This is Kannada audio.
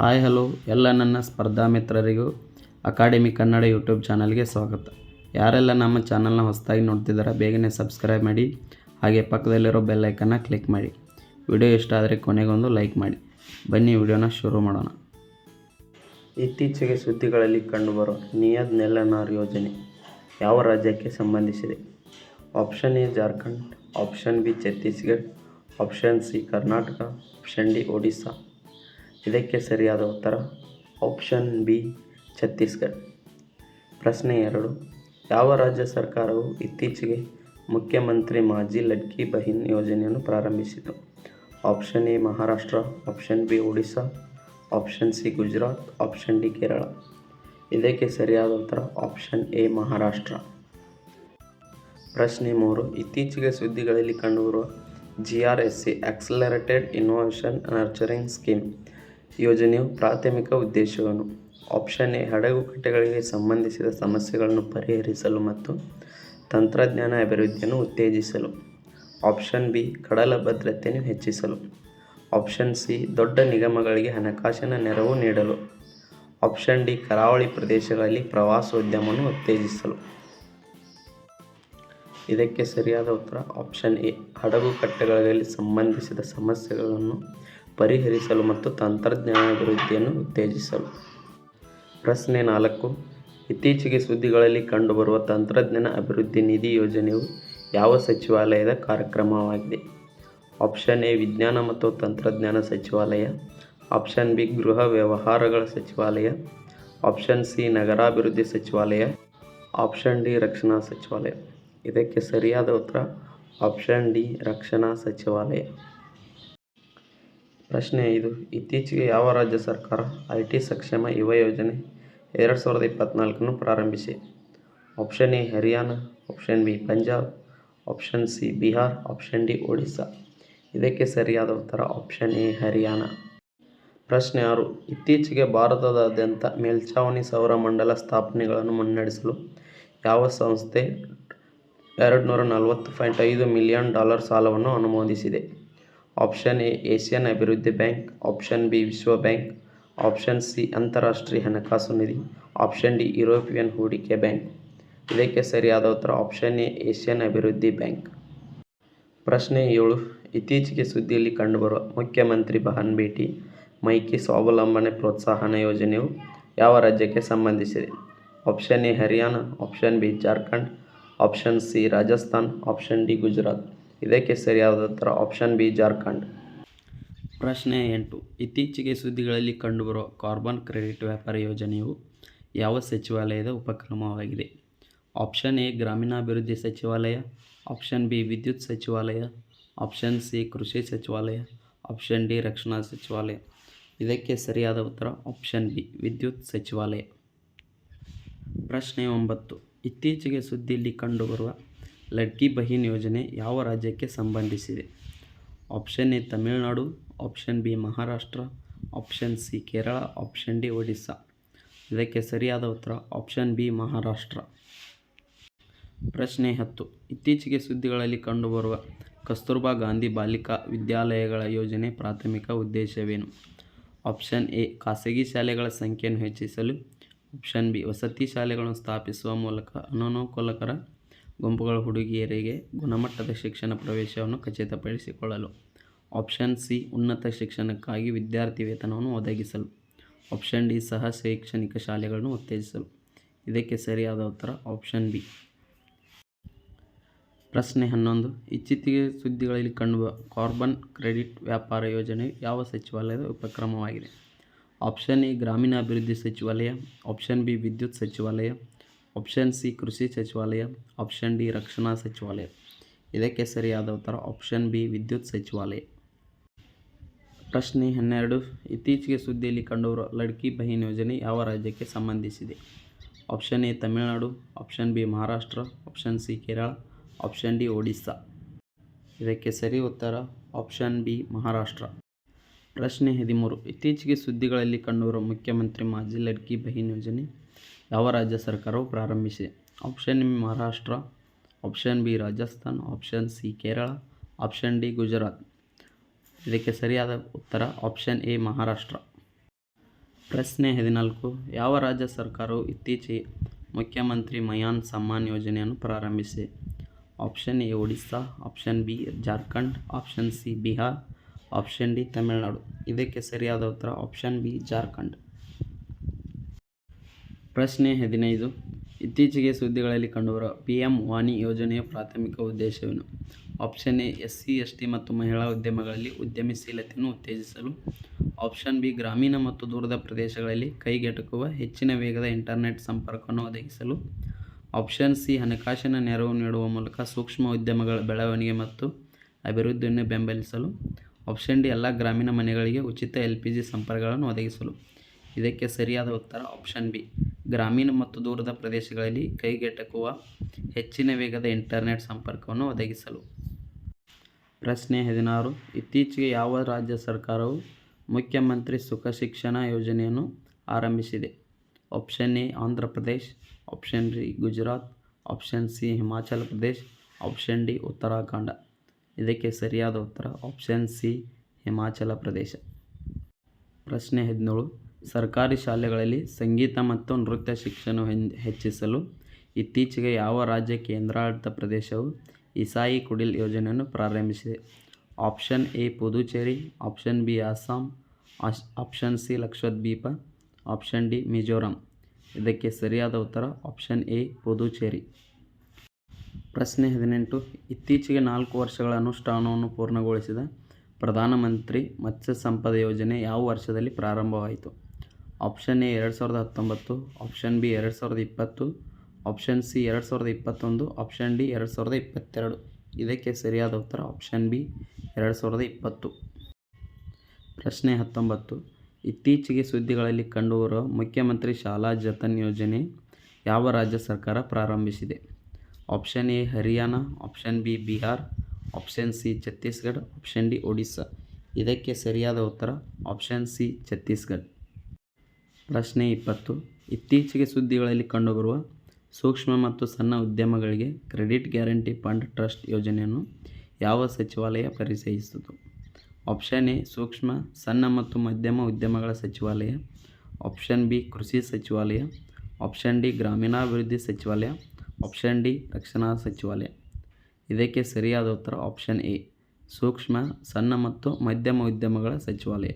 ಹಾಯ್ ಹಲೋ ಎಲ್ಲ ನನ್ನ ಸ್ಪರ್ಧಾ ಮಿತ್ರರಿಗೂ ಅಕಾಡೆಮಿ ಕನ್ನಡ ಯೂಟ್ಯೂಬ್ ಚಾನಲ್ಗೆ ಸ್ವಾಗತ. ಯಾರೆಲ್ಲ ನಮ್ಮ ಚಾನಲ್ನ ಹೊಸದಾಗಿ ನೋಡ್ತಿದ್ದಾರೆ ಬೇಗನೆ ಸಬ್ಸ್ಕ್ರೈಬ್ ಮಾಡಿ, ಹಾಗೆ ಪಕ್ಕದಲ್ಲಿರೋ ಬೆಲ್ ಐಕನ್ನ ಕ್ಲಿಕ್ ಮಾಡಿ. ವಿಡಿಯೋ ಇಷ್ಟ ಆದರೆ ಕೊನೆಗೊಂದು ಲೈಕ್ ಮಾಡಿ. ಬನ್ನಿ, ವಿಡಿಯೋನ ಶುರು ಮಾಡೋಣ. ಇತ್ತೀಚೆಗೆ ಸುದ್ದಿಗಳಲ್ಲಿ ಕಂಡುಬರುವ ನಿಯದ್ ನೆಲ್ಲನಾರ್ ಯೋಜನೆ ಯಾವ ರಾಜ್ಯಕ್ಕೆ ಸಂಬಂಧಿಸಿದೆ? Option A Jharkhand option B Chhattisgarh option C Karnataka option D Odisha ಇದಕ್ಕೆ ಸರಿಯಾದ ಉತ್ತರ ಆಪ್ಷನ್ ಬಿ, ಛತ್ತೀಸ್ಗಢ. ಪ್ರಶ್ನೆ ಎರಡು, ಯಾವ ರಾಜ್ಯ ಸರ್ಕಾರವು ಇತ್ತೀಚೆಗೆ ಮುಖ್ಯಮಂತ್ರಿ ಮಾಜಿ ಲಡ್ಕಿ ಬಹಿನ್ ಯೋಜನೆಯನ್ನು ಪ್ರಾರಂಭಿಸಿತು? Option A, Maharashtra, option B Odisha option C, Gujarat, option D, Kerala. ಇದಕ್ಕೆ ಸರಿಯಾದ ಉತ್ತರ ಆಪ್ಷನ್ ಎ, ಮಹಾರಾಷ್ಟ್ರ. ಪ್ರಶ್ನೆ ಮೂರು, ಇತ್ತೀಚೆಗೆ ಸುದ್ದಿಗಳಲ್ಲಿ ಕಂಡುಬರುವ G R S C accelerated innovation nurturing scheme ಯೋಜನೆಯು ಪ್ರಾಥಮಿಕ ಉದ್ದೇಶವನ್ನು, ಆಪ್ಷನ್ ಎ, ಹಡಗು ಕಟ್ಟೆಗಳಿಗೆ ಸಂಬಂಧಿಸಿದ ಸಮಸ್ಯೆಗಳನ್ನು ಪರಿಹರಿಸಲು ಮತ್ತು ತಂತ್ರಜ್ಞಾನ ಅಭಿವೃದ್ಧಿಯನ್ನು ಉತ್ತೇಜಿಸಲು, ಆಪ್ಷನ್ ಬಿ, ಕಡಲ ಭದ್ರತೆಯನ್ನು ಹೆಚ್ಚಿಸಲು, ಆಪ್ಷನ್ ಸಿ, ದೊಡ್ಡ ನಿಗಮಗಳಿಗೆ ಹಣಕಾಸಿನ ನೆರವು ನೀಡಲು, ಆಪ್ಷನ್ ಡಿ, ಕರಾವಳಿ ಪ್ರದೇಶಗಳಲ್ಲಿ ಪ್ರವಾಸೋದ್ಯಮವನ್ನು ಉತ್ತೇಜಿಸಲು. ಇದಕ್ಕೆ ಸರಿಯಾದ ಉತ್ತರ ಆಪ್ಷನ್ ಎ, ಹಡಗು ಕಟ್ಟೆಗಳಲ್ಲಿ ಸಂಬಂಧಿಸಿದ ಸಮಸ್ಯೆಗಳನ್ನು ಪರಿಹರಿಸಲು ಮತ್ತು ತಂತ್ರಜ್ಞಾನ ಅಭಿವೃದ್ಧಿಯನ್ನು ಉತ್ತೇಜಿಸಲು. ಪ್ರಶ್ನೆ ನಾಲ್ಕು. ಇತ್ತೀಚೆಗೆ ಸುದ್ದಿಗಳಲ್ಲಿ ಕಂಡುಬರುವ ತಂತ್ರಜ್ಞಾನ ಅಭಿವೃದ್ಧಿ ನಿಧಿ ಯೋಜನೆಯು ಯಾವ ಸಚಿವಾಲಯದ ಕಾರ್ಯಕ್ರಮವಾಗಿದೆ? ಆಪ್ಷನ್ ಎ, ವಿಜ್ಞಾನ ಮತ್ತು ತಂತ್ರಜ್ಞಾನ ಸಚಿವಾಲಯ. ಆಪ್ಷನ್ ಬಿ, ಗೃಹ ವ್ಯವಹಾರಗಳ ಸಚಿವಾಲಯ. ಆಪ್ಷನ್ ಸಿ, ನಗರಾಭಿವೃದ್ಧಿ ಸಚಿವಾಲಯ. ಆಪ್ಷನ್ ಡಿ, ರಕ್ಷಣಾ ಸಚಿವಾಲಯ. ಇದಕ್ಕೆ ಸರಿಯಾದ ಉತ್ತರ, ಆಪ್ಷನ್ ಡಿ, ರಕ್ಷಣಾ ಸಚಿವಾಲಯ. ಪ್ರಶ್ನೆ ಐದು. ಇತ್ತೀಚೆಗೆ ಯಾವ ರಾಜ್ಯ ಸರ್ಕಾರ ಐ ಟಿ ಸಕ್ಷಮ ಯುವ ಯೋಜನೆ ಎರಡು ಸಾವಿರದ ಇಪ್ಪತ್ತ್ನಾಲ್ಕನ್ನು ಪ್ರಾರಂಭಿಸಿ option A Haryana, option B Punjab, option C Bihar, option D Odisha. ಇದಕ್ಕೆ ಸರಿಯಾದ ಉತ್ತರ ಆಪ್ಷನ್ ಎ ಹರಿಯಾಣ. ಪ್ರಶ್ನೆ ಆರು. ಇತ್ತೀಚೆಗೆ ಭಾರತದಾದ್ಯಂತ ಮೇಲ್ಛಾವಣಿ ಸೌರಮಂಡಲ ಸ್ಥಾಪನೆಗಳನ್ನು ಮುನ್ನಡೆಸಲು ಯಾವ ಸಂಸ್ಥೆ ಎರಡು ನೂರ ನಲವತ್ತು ಪಾಯಿಂಟ್ ಐದು ಮಿಲಿಯನ್ ಡಾಲರ್ ಸಾಲವನ್ನು ಅನುಮೋದಿಸಿದೆ? ಆಪ್ಷನ್ ಎ ಏಷ್ಯನ್ ಅಭಿವೃದ್ಧಿ ಬ್ಯಾಂಕ್ ಆಪ್ಷನ್ ಬಿ ವಿಶ್ವ ಬ್ಯಾಂಕ್ ಆಪ್ಷನ್ ಸಿ ಅಂತಾರಾಷ್ಟ್ರೀಯ ಹಣಕಾಸು ನಿಧಿ ಆಪ್ಷನ್ ಡಿ ಯುರೋಪಿಯನ್ ಹೂಡಿಕೆ ಬ್ಯಾಂಕ್ ಇದಕ್ಕೆ ಸರಿಯಾದ ಉತ್ತರ ಆಪ್ಷನ್ ಎ ಏಷ್ಯನ್ ಅಭಿವೃದ್ಧಿ ಬ್ಯಾಂಕ್ ಪ್ರಶ್ನೆ ಏಳು, ಇತ್ತೀಚೆಗೆ ಸುದ್ದಿಯಲ್ಲಿ ಕಂಡುಬರುವ ಮುಖ್ಯಮಂತ್ರಿ ಬಹನ್ ಭೇಟಿ ಮೈಕಿ ಸ್ವಾವಲಂಬನೆ ಪ್ರೋತ್ಸಾಹನ ಯೋಜನೆಯು ಯಾವ ರಾಜ್ಯಕ್ಕೆ ಸಂಬಂಧಿಸಿದೆ? Option A Haryana option B Jharkhand option C Rajasthan option D Gujarat ಇದಕ್ಕೆ ಸರಿಯಾದ ಉತ್ತರ ಆಪ್ಷನ್ ಬಿ ಜಾರ್ಖಂಡ್. ಪ್ರಶ್ನೆ ಎಂಟು. ಇತ್ತೀಚೆಗೆ ಸುದ್ದಿಗಳಲ್ಲಿ ಕಂಡುಬರುವ ಕಾರ್ಬನ್ ಕ್ರೆಡಿಟ್ ವ್ಯಾಪಾರ ಯೋಜನೆಯು ಯಾವ ಸಚಿವಾಲಯದ ಉಪಕ್ರಮವಾಗಿದೆ? ಆಪ್ಷನ್ ಎ ಗ್ರಾಮೀಣಾಭಿವೃದ್ಧಿ ಸಚಿವಾಲಯ. ಆಪ್ಷನ್ ಬಿ ವಿದ್ಯುತ್ ಸಚಿವಾಲಯ. ಆಪ್ಷನ್ ಸಿ ಕೃಷಿ ಸಚಿವಾಲಯ. ಆಪ್ಷನ್ ಡಿ ರಕ್ಷಣಾ ಸಚಿವಾಲಯ. ಇದಕ್ಕೆ ಸರಿಯಾದ ಉತ್ತರ ಆಪ್ಷನ್ ಬಿ ವಿದ್ಯುತ್ ಸಚಿವಾಲಯ. ಪ್ರಶ್ನೆ ಒಂಬತ್ತು. ಇತ್ತೀಚೆಗೆ ಸುದ್ದಿಯಲ್ಲಿ ಕಂಡುಬರುವ ಲಡ್ಕಿ ಬಹಿನ್ ಯೋಜನೆ ಯಾವ ರಾಜ್ಯಕ್ಕೆ ಸಂಬಂಧಿಸಿದೆ? Option A Tamil Nadu, option B Maharashtra, option C Kerala, option D Odisha. ಇದಕ್ಕೆ ಸರಿಯಾದ ಉತ್ತರ ಆಪ್ಷನ್ ಬಿ ಮಹಾರಾಷ್ಟ್ರ. ಪ್ರಶ್ನೆ ಹತ್ತು. ಇತ್ತೀಚೆಗೆ ಸುದ್ದಿಗಳಲ್ಲಿ ಕಂಡುಬರುವ ಕಸ್ತೂರ್ಬಾ ಗಾಂಧಿ ಬಾಲಿಕಾ ವಿದ್ಯಾಲಯಗಳ ಯೋಜನೆ ಪ್ರಾಥಮಿಕ ಉದ್ದೇಶವೇನು? ಆಪ್ಷನ್ ಎ ಖಾಸಗಿ ಶಾಲೆಗಳ ಸಂಖ್ಯೆಯನ್ನು ಹೆಚ್ಚಿಸಲು, ಆಪ್ಷನ್ ಬಿ ವಸತಿ ಶಾಲೆಗಳನ್ನು ಸ್ಥಾಪಿಸುವ ಮೂಲಕ ಅನನುಕೂಲಕರ ಗುಂಪುಗಳ ಹುಡುಗಿಯರಿಗೆ ಗುಣಮಟ್ಟದ ಶಿಕ್ಷಣ ಪ್ರವೇಶವನ್ನು ಖಚಿತಪಡಿಸಿಕೊಳ್ಳಲು ಆಪ್ಷನ್ ಸಿ ಉನ್ನತ ಶಿಕ್ಷಣಕ್ಕಾಗಿ ವಿದ್ಯಾರ್ಥಿ ವೇತನವನ್ನು ಒದಗಿಸಲು, ಆಪ್ಷನ್ ಡಿ ಸಹ ಶೈಕ್ಷಣಿಕ ಶಾಲೆಗಳನ್ನು ಉತ್ತೇಜಿಸಲು. ಇದಕ್ಕೆ ಸರಿಯಾದ ಉತ್ತರ ಆಪ್ಷನ್ ಬಿ. ಪ್ರಶ್ನೆ ಹನ್ನೊಂದು. ಇತ್ತೀಚೆಗೆ ಸುದ್ದಿಗಳಲ್ಲಿ ಕಂಡುವ ಕಾರ್ಬನ್ ಕ್ರೆಡಿಟ್ ವ್ಯಾಪಾರ ಯೋಜನೆ ಯಾವ ಸಚಿವಾಲಯದ ಉಪಕ್ರಮವಾಗಿದೆ? ಆಪ್ಷನ್ ಎ, ಗ್ರಾಮೀಣಾಭಿವೃದ್ಧಿ ಸಚಿವಾಲಯ. ಆಪ್ಷನ್ ಬಿ, ವಿದ್ಯುತ್ ಸಚಿವಾಲಯ. ಆಪ್ಷನ್ ಸಿ, ಕೃಷಿ ಸಚಿವಾಲಯ, ಆಪ್ಷನ್ ಡಿ, ರಕ್ಷಣಾ ಸಚಿವಾಲಯ. ಇದಕ್ಕೆ ಸರಿಯಾದ ಉತ್ತರ ಆಪ್ಷನ್ ಬಿ, ವಿದ್ಯುತ್ ಸಚಿವಾಲಯ. ಪ್ರಶ್ನೆ ಹನ್ನೆರಡು, ಇತ್ತೀಚೆಗೆ ಸುದ್ದಿಯಲ್ಲಿ ಕಂಡುಬರುವ ಲಡ್ಕಿ ಬಹಿನ್ ಯೋಜನೆ ಯಾವ ರಾಜ್ಯಕ್ಕೆ ಸಂಬಂಧಿಸಿದೆ? Option A, Tamil Nadu, option B, Maharashtra, option C, Kerala, option D, Odisha. ಇದಕ್ಕೆ ಸರಿ ಉತ್ತರ ಆಪ್ಷನ್ ಬಿ, ಮಹಾರಾಷ್ಟ್ರ. ಪ್ರಶ್ನೆ ಹದಿಮೂರು, ಇತ್ತೀಚೆಗೆ ಸುದ್ದಿಗಳಲ್ಲಿ ಕಂಡುಬರುವ ಮುಖ್ಯಮಂತ್ರಿ ಮಾಜಿ ಲಡ್ಕಿ ಬಹಿನ್ ಯೋಜನೆ ಯಾವ ರಾಜ್ಯ ಸರ್ಕಾರವು ಪ್ರಾರಂಭಿಸಿದೆ. Option A Maharashtra, option B Rajasthan, option C Kerala, option D Gujarat. ಇದಕ್ಕೆ ಸರಿಯಾದ ಉತ್ತರ ಆಪ್ಷನ್ ಎ ಮಹಾರಾಷ್ಟ್ರ. ಪ್ರಶ್ನೆ ಹದಿನಾಲ್ಕು. ಯಾವ ರಾಜ್ಯ ಸರ್ಕಾರವು ಇತ್ತೀಚೆಗೆ ಮುಖ್ಯಮಂತ್ರಿ ಮಯಾನ್ ಸಮ್ಮಾನ್ ಯೋಜನೆಯನ್ನು ಪ್ರಾರಂಭಿಸಿದೆ? Option A Odisha, option B Jharkhand, option C Bihar, option D Tamil Nadu. ಇದಕ್ಕೆ ಸರಿಯಾದ ಉತ್ತರ ಆಪ್ಷನ್ ಬಿ ಜಾರ್ಖಂಡ್. ಪ್ರಶ್ನೆ ಹದಿನೈದು. ಇತ್ತೀಚೆಗೆ ಸುದ್ದಿಗಳಲ್ಲಿ ಕಂಡುಬರುವ ಪಿ ಎಂ ವಾಣಿ ಯೋಜನೆಯ ಪ್ರಾಥಮಿಕ ಉದ್ದೇಶವೇನು? Option A S C S T ಮತ್ತು ಮಹಿಳಾ ಉದ್ಯಮಗಳಲ್ಲಿ ಉದ್ಯಮಶೀಲತೆಯನ್ನು ಉತ್ತೇಜಿಸಲು. ಆಪ್ಷನ್ ಬಿ, ಗ್ರಾಮೀಣ ಮತ್ತು ದೂರದ ಪ್ರದೇಶಗಳಲ್ಲಿ ಕೈಗೆಟುಕುವ ಹೆಚ್ಚಿನ ವೇಗದ ಇಂಟರ್ನೆಟ್ ಸಂಪರ್ಕವನ್ನು ಒದಗಿಸಲು. ಆಪ್ಷನ್ ಸಿ, ಹಣಕಾಸಿನ ನೆರವು ನೀಡುವ ಮೂಲಕ ಸೂಕ್ಷ್ಮ ಉದ್ಯಮಗಳ ಬೆಳವಣಿಗೆ ಮತ್ತು ಅಭಿವೃದ್ಧಿಯನ್ನು ಬೆಂಬಲಿಸಲು. ಆಪ್ಷನ್ ಡಿ, ಎಲ್ಲ ಗ್ರಾಮೀಣ ಮನೆಗಳಿಗೆ ಉಚಿತ ಎಲ್ ಪಿ ಜಿ ಸಂಪರ್ಕಗಳನ್ನು ಒದಗಿಸಲು. ಇದಕ್ಕೆ ಸರಿಯಾದ ಉತ್ತರ ಆಪ್ಷನ್ ಬಿ ಗ್ರಾಮೀಣ ಮತ್ತು ದೂರದ ಪ್ರದೇಶಗಳಲ್ಲಿ ಕೈಗೆಟಕುವ ಹೆಚ್ಚಿನ ವೇಗದ ಇಂಟರ್ನೆಟ್ ಸಂಪರ್ಕವನ್ನು ಒದಗಿಸಲು. ಪ್ರಶ್ನೆ ಹದಿನಾರು. ಇತ್ತೀಚೆಗೆ ಯಾವ ರಾಜ್ಯ ಸರ್ಕಾರವು ಮುಖ್ಯಮಂತ್ರಿ ಸುಖ ಶಿಕ್ಷಣ ಯೋಜನೆಯನ್ನು ಆರಂಭಿಸಿದೆ? Option A Andhra Pradesh. Option B Gujarat. Option C Himachal Pradesh. Option D Uttarakhand. ಇದಕ್ಕೆ ಸರಿಯಾದ ಉತ್ತರ ಆಪ್ಷನ್ ಸಿ ಹಿಮಾಚಲ ಪ್ರದೇಶ. ಪ್ರಶ್ನೆ ಹದಿನೇಳು. ಸರ್ಕಾರಿ ಶಾಲೆಗಳಲ್ಲಿ ಸಂಗೀತ ಮತ್ತು ನೃತ್ಯ ಶಿಕ್ಷಣ ಹೆಚ್ಚಿಸಲು ಇತ್ತೀಚೆಗೆ ಯಾವ ರಾಜ್ಯ ಕೇಂದ್ರಾಡಳಿತ ಪ್ರದೇಶವು ಇಸಾಯಿ ಕುಡಿಲ್ ಯೋಜನೆಯನ್ನು ಪ್ರಾರಂಭಿಸಿದೆ? Option A Puducherry, option B Assam option C Lakshadweep, option D Mizoram. ಇದಕ್ಕೆ ಸರಿಯಾದ ಉತ್ತರ ಆಪ್ಷನ್ ಎ ಪುದುಚೇರಿ. ಪ್ರಶ್ನೆ ಹದಿನೆಂಟು. ಇತ್ತೀಚೆಗೆ ನಾಲ್ಕು ವರ್ಷಗಳ ಅನುಷ್ಠಾನವನ್ನು ಪೂರ್ಣಗೊಳಿಸಿದ ಪ್ರಧಾನಮಂತ್ರಿ ಮತ್ಸ್ಯ ಸಂಪದ ಯೋಜನೆ ಯಾವ ವರ್ಷದಲ್ಲಿ ಪ್ರಾರಂಭವಾಯಿತು? ಆಪ್ಷನ್ ಎ ಎರಡು ಸಾವಿರದ ಹತ್ತೊಂಬತ್ತು, ಆಪ್ಷನ್ ಬಿ ಎರಡು ಸಾವಿರದ ಇಪ್ಪತ್ತು, ಆಪ್ಷನ್ ಸಿ ಎರಡು ಸಾವಿರದ ಇಪ್ಪತ್ತೊಂದು, ಆಪ್ಷನ್ ಡಿ ಎರಡು ಸಾವಿರದ ಇಪ್ಪತ್ತೆರಡು. ಇದಕ್ಕೆ ಸರಿಯಾದ ಉತ್ತರ ಆಪ್ಷನ್ ಬಿ ಎರಡು ಸಾವಿರದ ಇಪ್ಪತ್ತು. ಪ್ರಶ್ನೆ ಹತ್ತೊಂಬತ್ತು. ಇತ್ತೀಚೆಗೆ ಸುದ್ದಿಗಳಲ್ಲಿ ಕಂಡುಬರುವ ಮುಖ್ಯಮಂತ್ರಿ ಶಾಲಾ ಜತನ್ ಯೋಜನೆ ಯಾವ ರಾಜ್ಯ ಸರ್ಕಾರ ಪ್ರಾರಂಭಿಸಿದೆ? Option A Haryana, option B Bihar, option C Chhattisgarh, option D Odisha. ಇದಕ್ಕೆ ಸರಿಯಾದ ಉತ್ತರ ಆಪ್ಷನ್ ಸಿ ಛತ್ತೀಸ್ಗಢ. ಪ್ರಶ್ನೆ ಇಪ್ಪತ್ತು. ಇತ್ತೀಚೆಗೆ ಸುದ್ದಿಗಳಲ್ಲಿ ಕಂಡುಬರುವ ಸೂಕ್ಷ್ಮ ಮತ್ತು ಸಣ್ಣ ಉದ್ಯಮಗಳಿಗೆ ಕ್ರೆಡಿಟ್ ಗ್ಯಾರಂಟಿ ಫಂಡ್ ಟ್ರಸ್ಟ್ ಯೋಜನೆಯನ್ನು ಯಾವ ಸಚಿವಾಲಯ ಪರಿಚಯಿಸಿತು? ಆಪ್ಷನ್ ಎ, ಸೂಕ್ಷ್ಮ, ಸಣ್ಣ ಮತ್ತು ಮಧ್ಯಮ ಉದ್ಯಮಗಳ ಸಚಿವಾಲಯ. ಆಪ್ಷನ್ ಬಿ, ಕೃಷಿ ಸಚಿವಾಲಯ. ಆಪ್ಷನ್ ಡಿ, ಗ್ರಾಮೀಣಾಭಿವೃದ್ಧಿ ಸಚಿವಾಲಯ. ಆಪ್ಷನ್ ಡಿ, ರಕ್ಷಣಾ ಸಚಿವಾಲಯ. ಇದಕ್ಕೆ ಸರಿಯಾದ ಉತ್ತರ ಆಪ್ಷನ್ ಎ, ಸೂಕ್ಷ್ಮ, ಸಣ್ಣ ಮತ್ತು ಮಧ್ಯಮ ಉದ್ಯಮಗಳ ಸಚಿವಾಲಯ.